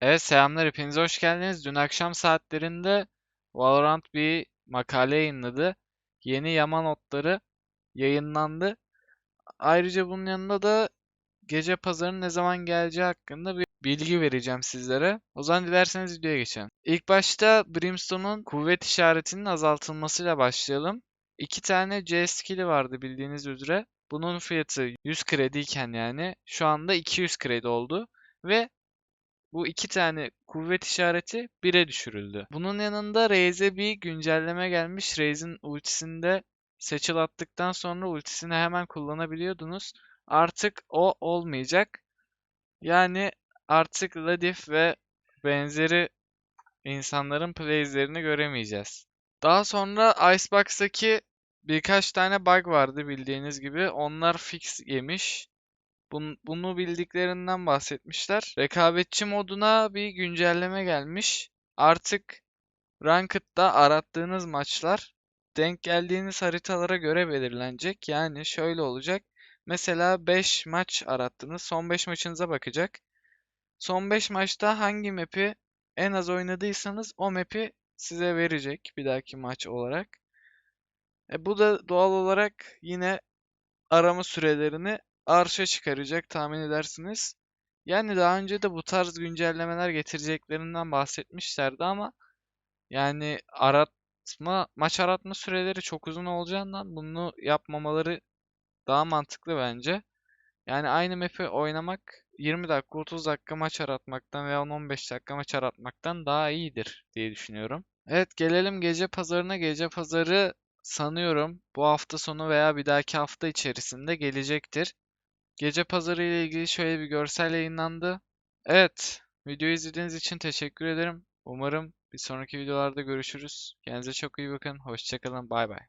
Evet selamlar hepiniz hoş geldiniz. Dün akşam saatlerinde Valorant bir makale yayınladı. Yeni yama notları yayınlandı. Ayrıca bunun yanında da gece pazarının ne zaman geleceği hakkında bir bilgi vereceğim sizlere. O zaman dilerseniz videoya geçelim. İlk başta Brimstone'un kuvvet işaretinin azaltılmasıyla başlayalım. İki tane C skill'i vardı bildiğiniz üzere. Bunun fiyatı 100 krediyken yani şu anda 200 kredi oldu. Ve bu iki tane kuvvet işareti 1'e düşürüldü. Bunun yanında Raze'e bir güncelleme gelmiş. Raze'in ultisinde seçil attıktan sonra ultisini hemen kullanabiliyordunuz. Artık o olmayacak. Yani artık Ladif ve benzeri insanların plays'lerini göremeyeceğiz. Daha sonra Icebox'taki birkaç tane bug vardı bildiğiniz gibi. Onlar fix yemiş. Bun- Bunu bildiklerinden bahsetmişler. Rekabetçi moduna bir güncelleme gelmiş. Artık Ranked'da arattığınız maçlar denk geldiğiniz haritalara göre belirlenecek. Yani şöyle olacak. Mesela 5 maç arattınız. Son 5 maçınıza bakacak. Son 5 maçta hangi map'i en az oynadıysanız o map'i size verecek bir dahaki maç olarak. E bu da doğal olarak yine arama sürelerini arşa çıkaracak tahmin edersiniz. Yani daha önce de bu tarz güncellemeler getireceklerini bahsetmişlerdi ama yani aratma, maç aratma süreleri çok uzun olacağından bunu yapmamaları daha mantıklı bence. Yani aynı map'i oynamak 20 dakika 30 dakika maç aratmaktan veya 10-15 dakika maç aratmaktan daha iyidir diye düşünüyorum. Evet gelelim gece pazarına. Gece pazarı sanıyorum bu hafta sonu veya bir dahaki hafta içerisinde gelecektir. Gece pazarı ile ilgili şöyle bir görsel yayınlandı. Evet, videoyu izlediğiniz için teşekkür ederim. Umarım bir sonraki videolarda görüşürüz. Kendinize çok iyi bakın. Hoşçakalın. Bay bay.